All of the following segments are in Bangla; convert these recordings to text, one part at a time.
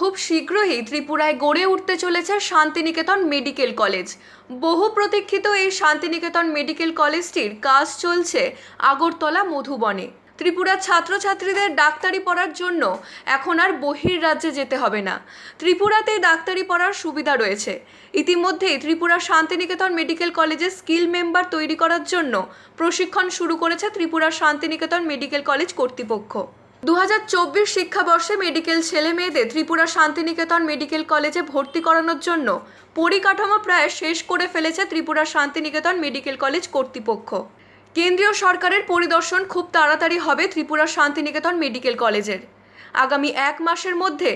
খুব শীঘ্রই ত্রিপুরায় গড়ে উঠতে চলেছে শান্তিনিকেতন মেডিকেল কলেজ। বহু প্রতীক্ষিত এই শান্তিনিকেতন মেডিকেল কলেজটির কাজ চলছে আগরতলা মধুবনে। ত্রিপুরার ছাত্রছাত্রীদের ডাক্তারি পড়ার জন্য এখন আর বহির রাজ্যে যেতে হবে না। ত্রিপুরাতেই ডাক্তারি পড়ার সুবিধা রয়েছে। ইতিমধ্যেই ত্রিপুরা শান্তিনিকেতন মেডিকেল কলেজে স্কিল মেম্বার তৈরি করার জন্য প্রশিক্ষণ শুরু করেছে ত্রিপুরা শান্তিনিকেতন মেডিকেল কলেজ কর্তৃপক্ষ। দু হাজার চব্বিশ শিক্ষাবর্ষে মেডিকেল ছেলে মেয়েদের ত্রিপুরা শান্তিনিকেতন মেডিকেল কলেজে ভর্তি করানোর জন্য পরিকাঠামো প্রায় শেষ করে ফেলেছে ত্রিপুরা শান্তিনিকেতন মেডিকেল কলেজ কর্তৃপক্ষ। কেন্দ্রীয় সরকারের পরিদর্শন খুব তাড়াতাড়ি হবে ত্রিপুরা শান্তিনিকেতন মেডিকেল কলেজের। আগামী এক মাসের মধ্যে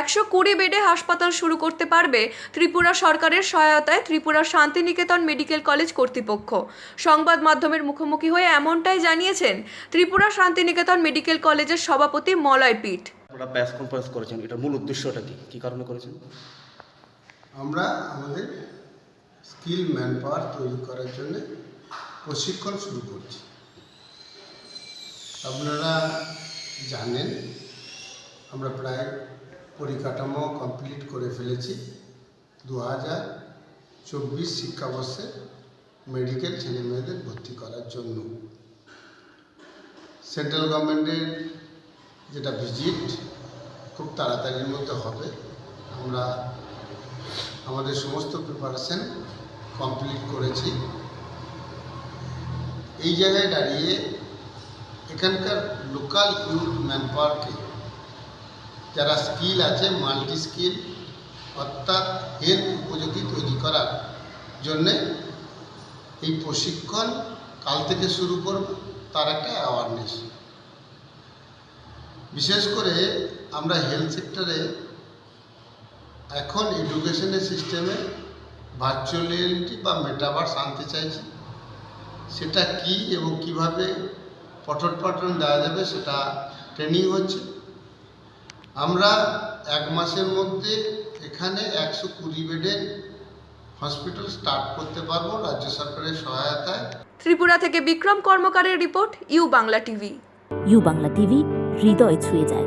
একশো কুড়ি বেডে হাসপাতাল শুরু করতে পারবে ত্রিপুরা সরকারের সহায়তায় ত্রিপুরা শান্তিনিকেতন মেডিকেল কলেজ কর্তৃপক্ষ। সংবাদ মাধ্যমের মুখোমুখি হয়ে এমনটাই জানিয়েছেন ত্রিপুরা শান্তিনিকেতন মেডিকেল কলেজের সভাপতি মলয় পিঠ। আপনারা প্রেস কনফারেন্স করেছেন এটার মূল উদ্দেশ্যটা কি? কী কারণে করেছেন? আমরা আমাদের স্কিল ম্যান পাওয়ার তৈরি করার জন্য প্রশিক্ষণ শুরু করছি। আপনারা জানেন আমরা প্রায় পরিকাঠামো কমপ্লিট করে ফেলেছি। দু হাজার চব্বিশ শিক্ষাবর্ষে মেডিকেল ছেলে মেয়েদের ভর্তি করার জন্য। সেন্ট্রাল গভর্নমেন্টের যেটা ভিজিট খুব তাড়াতাড়ির মধ্যে হবে। আমরা আমাদের সমস্ত প্রিপারেশন কমপ্লিট করেছি। এই জায়গায় দাঁড়িয়ে এখানকার লোকাল ইউথ ম্যান ম্যানপাওয়ারকে যারা স্কিল আছে মাল্টি স্কিল অর্থাৎ হেলথ উপযোগী তৈরি করার জন্যে এই প্রশিক্ষণ কাল থেকে শুরু করব, তার একটা অ্যাওয়ারনেস বিশেষ করে আমরা হেলথ সেক্টরে এখন এডুকেশনের সিস্টেমে ভার্চুয়াল রিয়েলিটি বা মেটাভার্স আনতে চাইছি। সেটা কি এবং কীভাবে পঠন পাঠন দেওয়া যাবে সেটা ট্রেনিং হচ্ছে। আমরা এক মাসের মধ্যে এখানে একশো কুড়ি বেডের হসপিটাল স্টার্ট করতে পারব রাজ্য সরকারের সহায়তায়। ত্রিপুরা থেকে Bikram কর্মকারের report U Bangla TV. U Bangla TV হৃদয় ছুঁয়ে যায়।